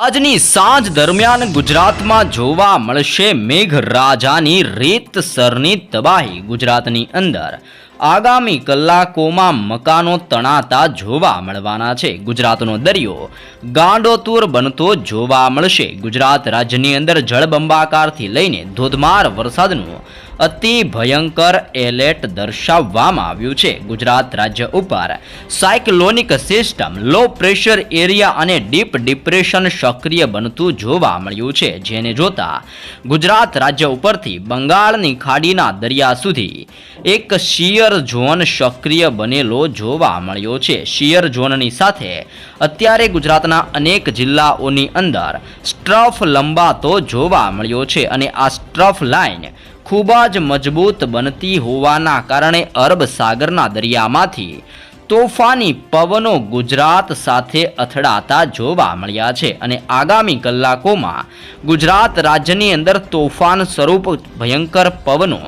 આજની સાંજ દરમિયાન ગુજરાતમાં જોવા મળશે મેઘરાજાની રીતસરની તબાહી ગુજરાતની અંદર. આગામી કલાકોમાં મકાનો તણાતા જોવા મળવાના છે. ગુજરાતનો દરિયો ગાંડોતુર બનતો જોવા મળશે. ગુજરાત રાજ્યની અંદર જળબંબાકારથી લઈને ધોધમાર વરસાદનું અતિ ભયંકર એલર્ટ દર્શાવવામાં આવ્યું છે. ગુજરાત રાજ્ય ઉપર cyclonic system low pressure area અને ડીપ ડિપ્રેશન સક્રિય બનતું જોવા મળ્યું છે. જેને જોતા ગુજરાત રાજ્ય ઉપરથી બંગાળની ખાડીના દરિયા સુધી એક શિયર ઝોન સક્રિય બનેલો જોવા મળ્યો છે. શિયર ઝોનની સાથે અત્યારે ગુજરાતના અનેક જિલ્લાઓની અંદર સ્ટ્રફ લંબાતો જોવા મળ્યો છે અને આ સ્ટ્રફ લાઇન ખૂબ જ મજબૂત બનતી હોવાના કારણે અરબ સાગરના દરિયામાંથી તોફાની પવનો ગુજરાત સાથે અથડાતા જોવા મળ્યા છે અને આગામી કલાકોમાં ગુજરાત રાજ્યની અંદર તોફાન સ્વરૂપ ભયંકર પવનો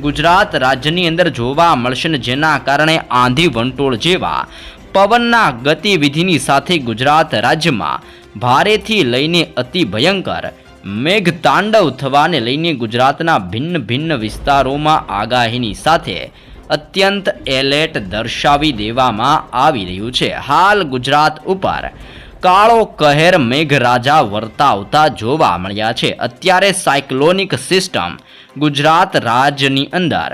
ગુજરાત રાજ્યની અંદર જોવા મળશે જેના કારણે આંધી વંટોળ જેવા પવનના ગતિવિધિની સાથે ગુજરાત રાજ્યમાં ભારેથી લઈને અતિ ભયંકર મેઘતાંડવ થવાને લઈને ગુજરાતના ભિન્ન ભિન્ન વિસ્તારોમાં આગાહીની સાથે અત્યંત એલર્ટ દર્શાવી દેવામાં આવી રહ્યું છે. હાલ ગુજરાત ઉપર કાળો કહેર મેઘરાજા વર્તાવતા જોવા મળ્યા છે. અત્યારે સાયક્લોનિક સિસ્ટમ ગુજરાત રાજ્યની અંદર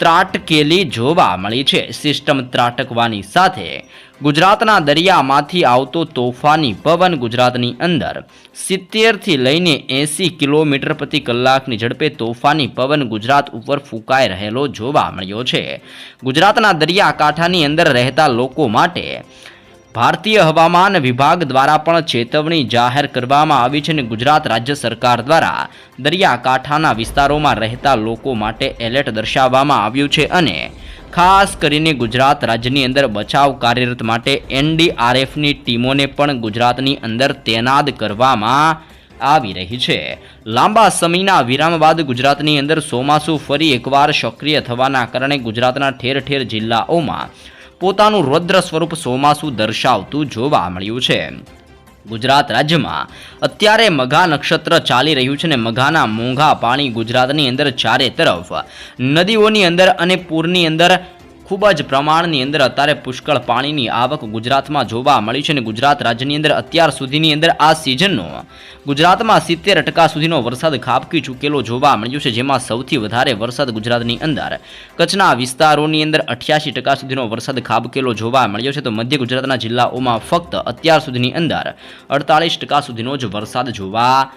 ત્રાટકેલી જોવા મળી છે. સિસ્ટમ ત્રાટકવાની સાથે ગુજરાતના દરિયામાંથી આવતો તોફાની પવન ગુજરાતની અંદર સિત્તેરથી લઈને એંસી કિલોમીટર પ્રતિ કલાકની ઝડપે તોફાની પવન ગુજરાત ઉપર ફૂંકાઈ રહેલો જોવા મળ્યો છે. ગુજરાતના દરિયાકાંઠાની અંદર રહેતા લોકો માટે ભારતીય હવામાન વિભાગ દ્વારા પણ ચેતવણી જાહેર કરવામાં આવી છે અને ગુજરાત રાજ્ય સરકાર દ્વારા દરિયાકાંઠાના વિસ્તારોમાં રહેતા લોકો માટે એલર્ટ દર્શાવવામાં આવ્યું છે અને ખાસ કરીને ગુજરાત રાજ્યની અંદર બચાવ કાર્યરત માટે એનડીઆરએફની ટીમોને પણ ગુજરાતની અંદર તૈનાત કરવામાં આવી રહી છે. લાંબા સમયના વિરામ બાદ ગુજરાતની અંદર ચોમાસું ફરી એકવાર સક્રિય થવાના કારણે ગુજરાતના ઠેર ઠેર જિલ્લાઓમાં પોતાનું રૌદ્ર સ્વરૂપ સોમાસુ દર્શાવતું જોવા મળ્યું છે. ગુજરાત રાજ્યમાં અત્યારે મઘા નક્ષત્ર ચાલી રહ્યું છે ને મઘાના મોંઘા પાણી ગુજરાતની અંદર ચારે તરફ, નદીઓની અંદર અને પૂરની અંદર ખૂબ જ પ્રમાણની અંદર અત્યારે પુષ્કળ પાણીની આવક ગુજરાતમાં જોવા મળી છે અને ગુજરાત રાજ્યની અંદર અત્યાર સુધીની અંદર આ સિઝનનો ગુજરાતમાં સિત્તેર ટકા સુધીનો વરસાદ ખાબકી ચૂકેલો જોવા મળ્યો છે, જેમાં સૌથી વધારે વરસાદ ગુજરાતની અંદર કચ્છના વિસ્તારોની અંદર અઠ્યાસી ટકા સુધીનો વરસાદ ખાબકેલો જોવા મળ્યો છે. તો મધ્ય ગુજરાતના જિલ્લાઓમાં ફક્ત અત્યાર સુધીની અંદર અડતાલીસ ટકા સુધીનો જ વરસાદ જોવા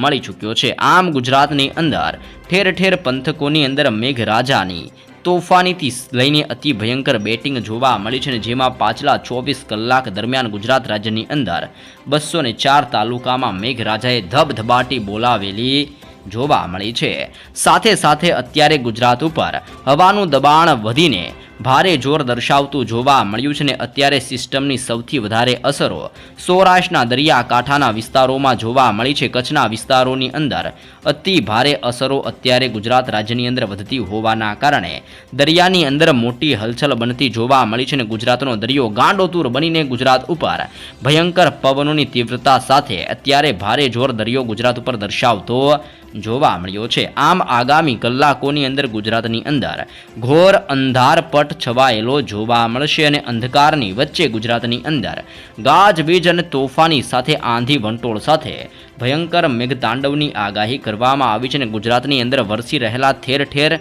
મળી ચૂક્યો છે. આમ ગુજરાતની અંદર ઠેર ઠેર પંથકોની અંદર મેઘરાજાની તોફાનીથી લઈને અતિ ભયંકર બેટિંગ જોવા મળી છે અને જેમાં પાછલા ચોવીસ કલાક દરમિયાન ગુજરાત રાજ્યની અંદર બસો ચાર તાલુકામાં મેઘરાજાએ ધબધબાટી બોલાવેલી જોવા મળી છે. સાથે સાથે અત્યારે ગુજરાત ઉપર હવાનું દબાણ વધીને ભારે જોર દર્શાવતું જોવા મળ્યું છે ને અત્યારે સિસ્ટમની સૌથી વધારે અસરો સૌરાષ્ટ્રના દરિયાકાંઠાના વિસ્તારોમાં જોવા મળી છે. કચ્છના વિસ્તારોની અંદર અતિ ભારે અસરો અત્યારે ગુજરાત રાજ્યની અંદર વધતી હોવાના કારણે દરિયાની અંદર મોટી હલચલ બનતી જોવા મળી છે ને ગુજરાતનો દરિયો ગાંડોતુર બનીને ગુજરાત ઉપર ભયંકર પવનોની તીવ્રતા સાથે અત્યારે ભારે જોર દરિયો ગુજરાત ઉપર દર્શાવતો જોવા મળ્યો છે. આમ આગામી કલાકોની અંદર ગુજરાતની અંદર ઘોર અંધારપટ છવાયેલો જોવા મળશે અને અંધકારની વચ્ચે ગુજરાતની અંદર ગાજવીજ અને તોફાની સાથે આંધી વંટોળ સાથે ભયંકર મેઘતાંડવની આગાહી કરવામાં આવી છે અને ગુજરાતની અંદર વરસી રહેલા ઠેર ઠેર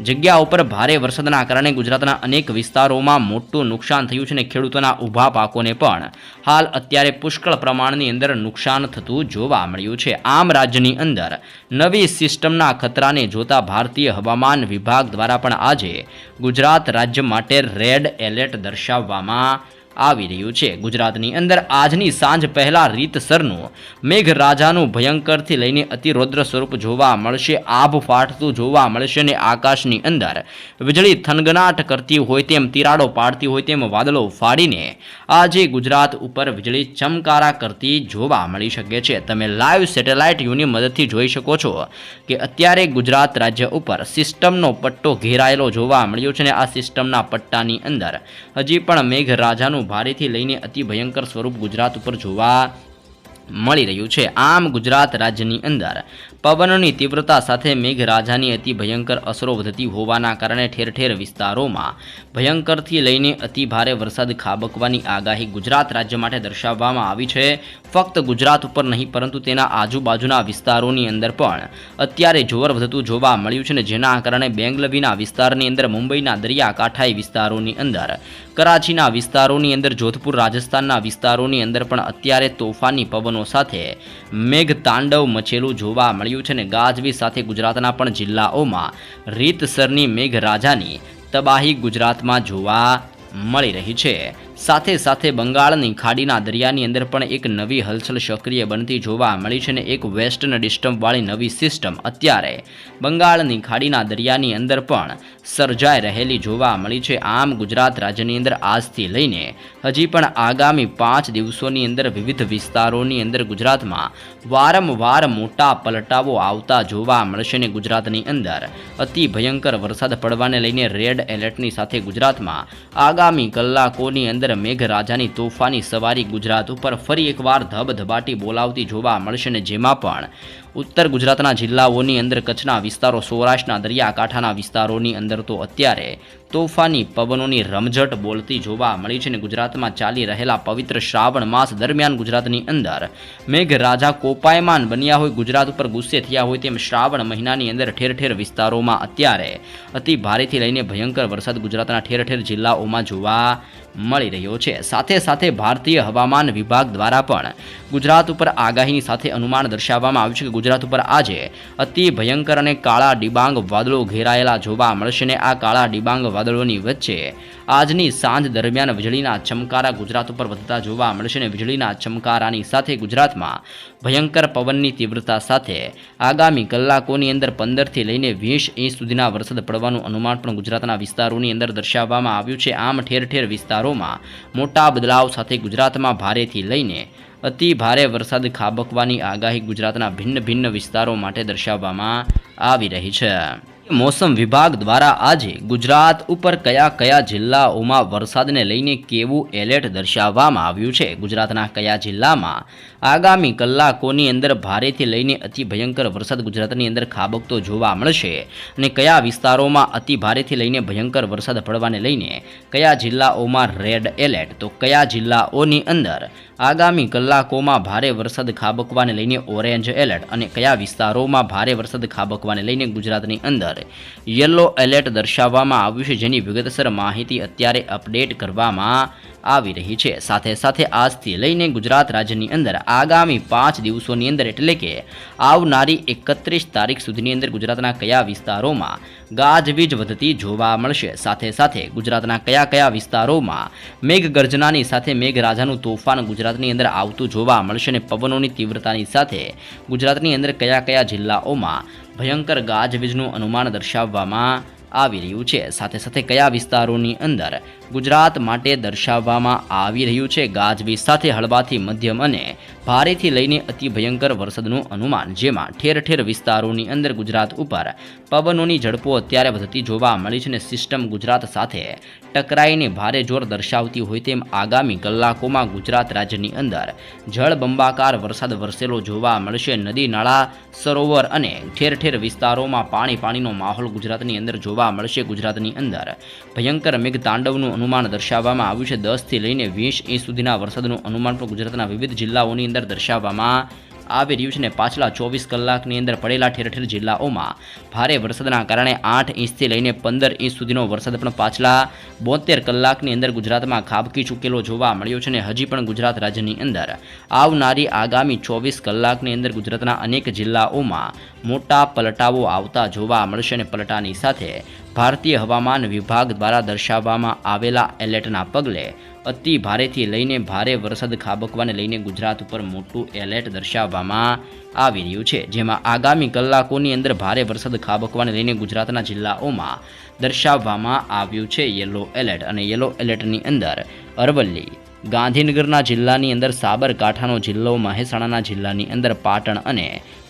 જગ્યા ઉપર ભારે વરસાદના કારણે ગુજરાતના અનેક વિસ્તારોમાં મોટું નુકસાન થયું છે અને ખેડૂતોના ઊભા પાકોને પણ હાલ અત્યારે પુષ્કળ પ્રમાણની અંદર નુકસાન થતું જોવા મળ્યું છે. આમ રાજ્યની અંદર નવી સિસ્ટમના ખતરાને જોતા ભારતીય હવામાન વિભાગ દ્વારા પણ આજે ગુજરાત રાજ્ય માટે રેડ એલર્ટ દર્શાવવામાં આવી રહ્યું છે. ગુજરાતની અંદર આજની સાંજ પહેલા રીતસરનું મેઘરાજાનું ભયંકરથી લઈને અતિરૌદ્ર સ્વરૂપ જોવા મળશે. આભ ફાટતું જોવા મળશે અને આકાશની અંદર વીજળી થનગનાટ કરતી હોય તેમ, તિરાડો પાડતી હોય તેમ વાદળો ફાડીને આજે ગુજરાત ઉપર વીજળી ચમકારા કરતી જોવા મળી શકે છે. તમે લાઈવ સેટેલાઇટ યુની મદદથી જોઈ શકો છો કે અત્યારે ગુજરાત રાજ્ય ઉપર સિસ્ટમનો પટ્ટો ઘેરાયેલો જોવા મળ્યો છે અને આ સિસ્ટમના પટ્ટાની અંદર હજી પણ મેઘરાજાનું ભારેથી લઈને અતિ ભયંકર સ્વરૂપ ગુજરાત ઉપર જોવા મળી રહ્યું છે. આમ ગુજરાત રાજ્યની અંદર પવનની તીવ્રતા સાથે મેઘરાજાની અતિ ભયંકર અસરો વધતી હોવાના કારણે ઠેર ઠેર વિસ્તારોમાં ભયંકરથી લઈને અતિ ભારે વરસાદ ખાબકવાની આગાહી ગુજરાત રાજ્ય માટે દર્શાવવામાં આવી છે. ફક્ત ગુજરાત ઉપર નહીં, પરંતુ તેના આજુબાજુના વિસ્તારોની અંદર પણ અત્યારે જોર વધતું જોવા મળ્યું છે ને જેના કારણે બેંગલવીના વિસ્તારની અંદર, મુંબઈના દરિયાકાંઠાઈ વિસ્તારોની અંદર, કરાચીના વિસ્તારોની અંદર, જોધપુર, રાજસ્થાનના વિસ્તારોની અંદર પણ અત્યારે તોફાની પવનો સાથે મેઘતાંડવ મચેલું જોવા મળ્યું છે અને ગાજવીજ સાથે ગુજરાતના પણ જિલ્લાઓમાં રીતસરની મેઘરાજાની તબાહી ગુજરાતમાં જોવા મળી રહી છે. સાથે સાથે બંગાળની ખાડીના દરિયાની અંદર પણ એક નવી હલચલ સક્રિય બનતી જોવા મળી છે ને એક વેસ્ટર્ન ડિસ્ટર્બવાળી નવી સિસ્ટમ અત્યારે બંગાળની ખાડીના દરિયાની અંદર પણ સર્જાઈ રહેલી જોવા મળી છે. આમ ગુજરાત રાજ્યની અંદર આજથી લઈને હજી પણ આગામી પાંચ દિવસોની અંદર વિવિધ વિસ્તારોની અંદર ગુજરાતમાં વારંવાર મોટા પલટાવો આવતા જોવા મળશે ને ગુજરાતની અંદર. અતિ ભયંકર વરસાદ પડવાને લઈને રેડ એલર્ટની સાથે ગુજરાતમાં આગામી કલાકોની અંદર મેઘરાજાની તોફાની સવારી ગુજરાત ઉપર ફરી એકવાર ધબધબાટી બોલાવતી જોવા મળશે ને જેમાં પણ ઉત્તર ગુજરાતના જિલ્લાઓની અંદર કચ્છના વિસ્તારો, સૌરાષ્ટ્રના દરિયાકાંઠાના વિસ્તારોની અંદર તો અત્યારે તોફાની પવનોની રમઝટ બોલતી જોવા મળી છે અને ગુજરાતમાં ચાલી રહેલા પવિત્ર શ્રાવણ માસ દરમિયાન ગુજરાતની અંદર મેઘરાજા કોપાયમાન બન્યા હોય, ગુજરાત ઉપર ગુસ્સે થયા હોય તેમ શ્રાવણ મહિનાની અંદર ઠેર ઠેર વિસ્તારોમાં અત્યારે અતિ ભારેથી લઈને ભયંકર વરસાદ ગુજરાતના ઠેર ઠેર જિલ્લાઓમાં જોવા મળી રહ્યો છે. સાથે સાથે ભારતીય હવામાન વિભાગ દ્વારા પણ ગુજરાત ઉપર આગાહીની સાથે અનુમાન દર્શાવવામાં આવ્યું છે કે ગુજરાત ઉપર આજે અતિ ભયંકર અને કાળા ડિબાંગ વાદળો ઘેરાયેલા જોવા મળશે ને આ કાળા ડિબાંગ વાદળોની વચ્ચે આજની સાંજ દરમિયાન વીજળીના ચમકારા ગુજરાત ઉપર વધતા જોવા મળશે ને વીજળીના ચમકારાની સાથે ગુજરાતમાં ભયંકર પવનની તીવ્રતા સાથે આગામી કલાકોની અંદર પંદરથી લઈને વીસ ઇંચ સુધીના વરસાદ પડવાનું અનુમાન પણ ગુજરાતના વિસ્તારોની અંદર દર્શાવવામાં આવ્યું છે. આમ ઠેર ઠેર વિસ્તારોમાં મોટા બદલાવ સાથે ગુજરાતમાં ભારેથી લઈને અતિ ભારે વરસાદ ખાબકવાની આગાહી ગુજરાતના ભિન્ન ભિન્ન વિસ્તારો માટે દર્શાવવામાં આવી રહી છે. મોસમ વિભાગ દ્વારા આજે ગુજરાત ઉપર કયા કયા જિલ્લાઓમાં વરસાદને લઈને કેવું એલર્ટ દર્શાવવામાં આવ્યું છે? ગુજરાતના કયા જિલ્લામાં આગામી કલાકોની અંદર ભારેથી લઈને અતિ ભયંકર વરસાદ ગુજરાતની અંદર ખાબકતો જોવા મળશે? અને કયા વિસ્તારોમાં અતિ ભારેથી લઈને ભયંકર વરસાદ પડવાને લઈને કયા જિલ્લાઓમાં રેડ એલર્ટ? તો કયા જિલ્લાઓની અંદર આગામી કલાકોમાં ભારે વરસાદ ખાબકવાને લઈને ઓરેન્જ એલર્ટ? અને કયા વિસ્તારોમાં ભારે વરસાદ ખાબકવાને લઈને ગુજરાતની અંદર યલો એલર્ટ દર્શાવવામાં આવ્યું છે જેની વિગતસર માહિતી અત્યારે અપડેટ કરવામાં આવી રહી છે. સાથે સાથે આજથી લઈને ગુજરાત રાજ્યની અંદર આગામી પાંચ દિવસોની અંદર એટલે કે આવનારી એકત્રીસ તારીખ સુધીની અંદર ગુજરાતના કયા વિસ્તારોમાં ગાજવીજ વધતી જોવા મળશે? સાથે સાથે ગુજરાતના કયા કયા વિસ્તારોમાં મેઘગર્જનાની સાથે મેઘરાજાનું તોફાન ગુજરાતની અંદર આવતું જોવા મળશે અને પવનોની તીવ્રતાની સાથે ગુજરાતની અંદર કયા કયા જિલ્લાઓમાં ભયંકર ગાજવીજનું અનુમાન દર્શાવવામાં આવી રહ્યું છે. સાથે સાથે કયા વિસ્તારોની અંદર ગુજરાત માટે દર્શાવવામાં આવી રહ્યું છે? ગાજવીજ સાથે હળવાથી મધ્યમ અને ભારેથી લઈને અતિ ભયંકર વરસાદનું અનુમાન, જેમાં ઠેર ઠેર વિસ્તારોની અંદર ગુજરાત ઉપર પવનોની ઝડપો અત્યારે વધતી જોવા મળી છે અને સિસ્ટમ ગુજરાત સાથે ટકરાઈને ભારે જોર દર્શાવતી હોય તેમ આગામી કલાકોમાં ગુજરાત રાજ્યની અંદર જળબંબાકાર વરસાદ વરસેલો જોવા મળશે. નદી, નાળા, સરોવર અને ઠેર ઠેર વિસ્તારોમાં પાણી પાણીનો માહોલ ગુજરાતની અંદર જોવા મળશે ગુજરાતની અંદર. ભયંકર મેઘ તાંડવનું અનુમાન દર્શાવવામાં આવ્યું છે. દસથી લઈને વીસ ઇંચ સુધીના વરસાદનું અનુમાન પણ ગુજરાતના વિવિધ જિલ્લાઓની અંદર દર્શાવવામાં આવી રહ્યું છે ને પાછલા ચોવીસ કલાકની અંદર પડેલા ઠેર ઠેર જિલ્લાઓમાં ભારે વરસાદના કારણે આઠ ઇંચથી લઈને પંદર ઇંચ સુધીનો વરસાદ પણ પાછલા બોતેર કલાકની અંદર ગુજરાતમાં ખાબકી ચૂકેલો જોવા મળ્યો છે ને હજી પણ ગુજરાત રાજ્યની અંદર. આવનારી આગામી ચોવીસ કલાકની અંદર ગુજરાતના અનેક જિલ્લાઓમાં મોટા પલટાઓ આવતા જોવા મળશે અને પલટાની સાથે ભારતીય હવામાન વિભાગ દ્વારા દર્શાવવામાં આવેલા એલર્ટના પગલે અતિ ભારેથી લઈને ભારે વરસાદ ખાબકવાને લઈને ગુજરાત ઉપર મોટું એલર્ટ દર્શાવવામાં આવી રહ્યું છે, જેમાં આગામી કલાકોની અંદર ભારે વરસાદ ખાબકવાને લઈને ગુજરાતના જિલ્લાઓમાં દર્શાવવામાં આવ્યું છે યલો એલર્ટ. અને યલો એલર્ટની અંદર અરવલ્લી ગાંધીનગરના જિલ્લાની અંદર સાબરકાંઠાનો જિલ્લો, મહેસાણાના જિલ્લાની અંદર પાટણ અને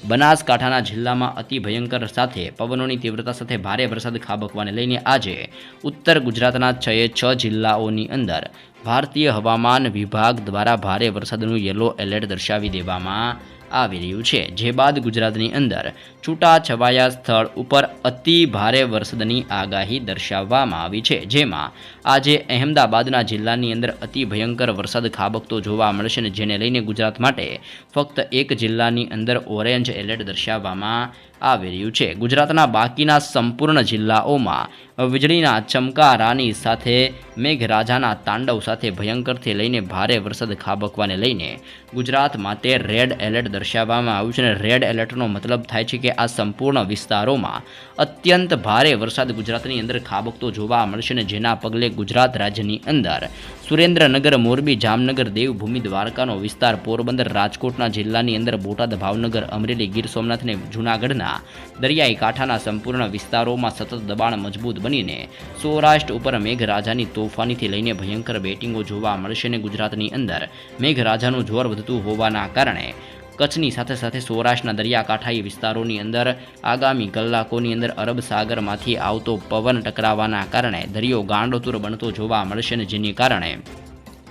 બનાસકાંઠાના જિલ્લામાં અતિ ભયંકર સાથે પવનોની તીવ્રતા સાથે ભારે વરસાદ ખાબકવાને લઈને આજે ઉત્તર ગુજરાતના છએ છ જિલ્લાઓની અંદર ભારતીય હવામાન વિભાગ દ્વારા ભારે વરસાદનું યલો એલર્ટ દર્શાવી દેવામાં આવી રહ્યું છે. જે બાદ ગુજરાતની અંદર છૂટા છવાયા સ્થળ ઉપર અતિ ભારે વરસાદની આગાહી દર્શાવવામાં આવી છે, જેમાં આજે અહેમદાબાદના જિલ્લાની અંદર અતિ ભયંકર વરસાદ ખાબકતો જોવા મળશે ને જેને લઈને ગુજરાત માટે ફક્ત એક જિલ્લાની અંદર ઓરેન્જ એલર્ટ દર્શાવવામાં આવી રહ્યું છે. ગુજરાતના બાકીના સંપૂર્ણ જિલ્લાઓમાં વીજળીના ચમકારાની સાથે મેઘરાજાના તાંડવ સાથે ભયંકરથી લઈને ભારે વરસાદ ખાબકવાને લઈને ગુજરાત માટે રેડ એલર્ટ દર્શાવવામાં આવ્યું છે અને રેડ એલર્ટનો મતલબ થાય છે કે આ સંપૂર્ણ વિસ્તારોમાં અત્યંત ભારે વરસાદ ગુજરાતની અંદર ખાબકતો જોવા મળશે અને જેના પગલે ગુજરાત રાજ્યની અંદર સુરેન્દ્રનગર, મોરબી, જામનગર, દેવભૂમિ, દ્વારકાનો વિસ્તાર, પોરબંદર, રાજકોટના જિલ્લાની અંદર બોટાદ, ભાવનગર, અમરેલી, ગીર સોમનાથ અને જૂનાગઢના દરિયાઈ કાંઠાના સંપૂર્ણ વિસ્તારોમાં સતત દબાણ મજબૂત બનીને સૌરાષ્ટ્ર ઉપર મેઘરાજાની તોફાનીથી લઈને ભયંકર બેટિંગો જોવા મળશે અને ગુજરાતની અંદર મેઘરાજાનું જોર વધતું હોવાના કારણે કચ્છની સાથે સાથે સૌરાષ્ટ્રના દરિયાકાંઠાઈ વિસ્તારોની અંદર આગામી કલાકોની અંદર અરબ સાગરમાંથી આવતો પવન ટકરાવાના કારણે દરિયો ગાંડોતુર બનતો જોવા મળશે ને જેને કારણે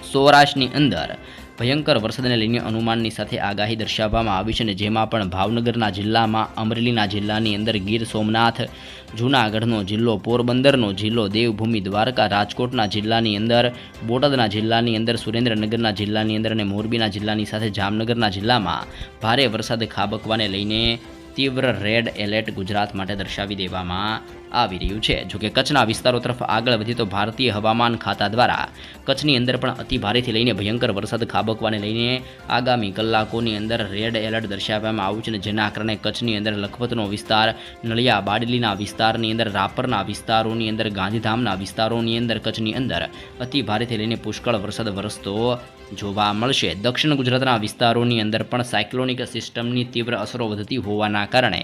સૌરાષ્ટ્રની અંદર ભયંકર વરસાદને લઈને અનુમાનની સાથે આગાહી દર્શાવવામાં આવી છે અને જેમાં પણ ભાવનગરના જિલ્લામાં, અમરેલીના જિલ્લાની અંદર ગીર સોમનાથ, જૂનાગઢનો જિલ્લો, પોરબંદરનો જિલ્લો, દેવભૂમિ દ્વારકા, રાજકોટના જિલ્લાની અંદર, બોટાદના જિલ્લાની અંદર, સુરેન્દ્રનગરના જિલ્લાની અંદર અને મોરબીના જિલ્લાની સાથે જામનગરના જિલ્લામાં ભારે વરસાદ ખાબકવાને લઈને તીવ્ર રેડ એલર્ટ ગુજરાત માટે દર્શાવી દેવામાં આવી રહ્યું છે. જોકે કચ્છના વિસ્તારો તરફ આગળ વધી તો ભારતીય હવામાન ખાતા દ્વારા કચ્છની અંદર પણ અતિભારેથી લઈને ભયંકર વરસાદ ખાબકવાને લઈને આગામી કલાકોની અંદર રેડ એલર્ટ દર્શાવવામાં આવ્યું છે અને જેના કારણે કચ્છની અંદર લખપતનો વિસ્તાર, નળિયા બાડલીના વિસ્તારની અંદર, રાપરના વિસ્તારોની અંદર, ગાંધીધામના વિસ્તારોની અંદર કચ્છની અંદર અતિભારેથી લઈને પુષ્કળ વરસાદ વરસતો જોવા મળશે. દક્ષિણ ગુજરાતના વિસ્તારોની અંદર પણ સાયક્લોનિક સિસ્ટમની તીવ્ર અસરો વધતી હોવાના કારણે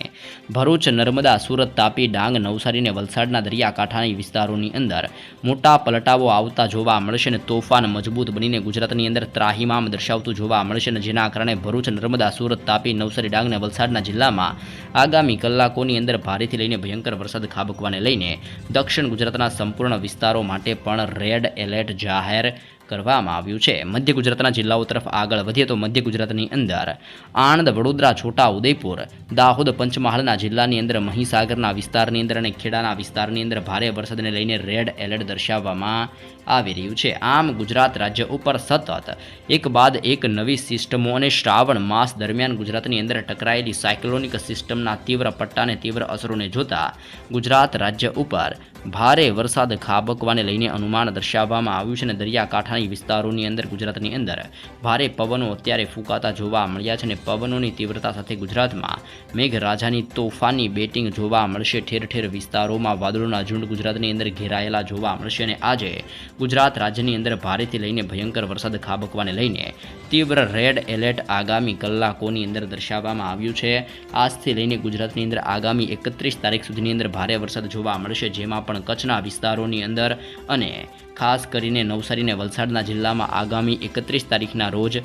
ભરૂચ, નર્મદા, સુરત, તાપી, ડાંગ, નવસારી અને વલસાડના દરિયાકાંઠાની વિસ્તારોની અંદર મોટા પલટાવો આવતા જોવા મળશે અને તોફાન મજબૂત બનીને ગુજરાતની અંદર ત્રાહિમામ દર્શાવતું જોવા મળશે અને જેના કારણે ભરૂચ, નર્મદા, સુરત, તાપી, નવસારી, ડાંગ અને વલસાડના જિલ્લામાં આગામી કલાકોની અંદર ભારેથી લઈને ભયંકર વરસાદ ખાબકવાને લઈને દક્ષિણ ગુજરાતના સંપૂર્ણ વિસ્તારો માટે પણ રેડ એલર્ટ જાહેર કરવામાં આવ્યું છે. મધ્ય ગુજરાતના જિલ્લાઓ તરફ આગળ વધીએ તો મધ્ય ગુજરાતની અંદર આણંદ, વડોદરા, છોટા, ઉદયપુર, દાહોદ, પંચમહાલના જિલ્લાની અંદર મહીસાગરના વિસ્તારની અંદર અને ખેડાના વિસ્તારની અંદર ભારે વરસાદને લઈને રેડ એલર્ટ દર્શાવવામાં આવી રહ્યું છે. આમ ગુજરાત રાજ્ય ઉપર સતત એક બાદ એક નવી સિસ્ટમો અને શ્રાવણ માસ દરમિયાન ગુજરાતની અંદર ટકરાયેલી સાયક્લોનિક સિસ્ટમના તીવ્ર પટ્ટાને તીવ્ર અસરોને જોતા ગુજરાત રાજ્ય ઉપર ભારે વરસાદ ખાબકવાને લઈને અનુમાન દર્શાવવામાં આવ્યું છે અને દરિયાકાંઠાની વિસ્તારોની અંદર, ગુજરાતની અંદર ભારે પવનો અત્યારે ફૂંકાતા જોવા મળ્યા છે અને પવનોની તીવ્રતા સાથે ગુજરાતમાં મેઘરાજાની તોફાની બેટિંગ જોવા મળશે. ઠેર ઠેર વિસ્તારોમાં વાદળોના ઝુંડ ગુજરાતની અંદર ઘેરાયેલા જોવા મળશે અને આજે ગુજરાત રાજ્યની અંદર ભારેથી લઈને ભયંકર વરસાદ ખાબકવાને લઈને તીવ્ર રેડ એલર્ટ આગામી કલાકોની અંદર દર્શાવવામાં આવ્યું છે. આજથી લઈને ગુજરાતની અંદર આગામી એકત્રીસ તારીખ સુધીની અંદર ભારે વરસાદ જોવા મળશે, જેમાં પણ કચ્છના વિસ્તારોની અંદર અને ખાસ કરીને નવસારીને વલસાડના જિલ્લામાં આગામી એકત્રીસ તારીખના રોજ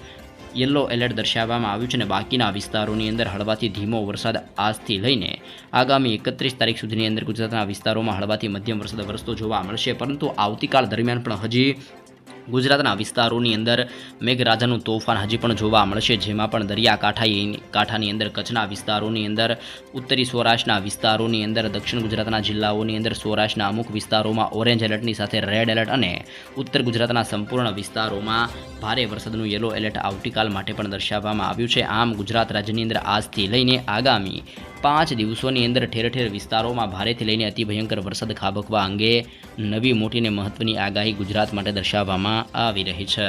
યલો એલર્ટ દર્શાવવામાં આવ્યું છે અને બાકીના વિસ્તારોની અંદર હળવાથી ધીમો વરસાદ આજથી લઈને આગામી એકત્રીસ તારીખ સુધીની અંદર ગુજરાતના વિસ્તારોમાં હળવાથી મધ્યમ વરસાદ વરસતો જોવા મળશે. પરંતુ આવતીકાલ દરમિયાન પણ હજી ગુજરાતના વિસ્તારોની અંદર મેઘરાજાનું તોફાન હજી પણ જોવા મળશે, જેમાં પણ દરિયાકાંઠા કાંઠાની અંદર, કચ્છના વિસ્તારોની અંદર, ઉત્તરી સૌરાષ્ટ્રના વિસ્તારોની અંદર, દક્ષિણ ગુજરાતના જિલ્લાઓની અંદર, સૌરાષ્ટ્રના અમુક વિસ્તારોમાં ઓરેન્જ એલર્ટની સાથે રેડ એલર્ટ અને ઉત્તર ગુજરાતના સંપૂર્ણ વિસ્તારોમાં ભારે વરસાદનું યલો એલર્ટ આવતીકાલ માટે પણ દર્શાવવામાં આવ્યું છે. આમ ગુજરાત રાજ્યની અંદર આજથી લઈને આગામી પાંચ દિવસોની અંદર ઠેર ઠેર વિસ્તારોમાં ભારેથી લઈને અતિ ભયંકર વરસાદ ખાબકવા અંગે નવી મોટી અને મહત્વની આગાહી ગુજરાત માટે દર્શાવવામાં આવી રહી છે.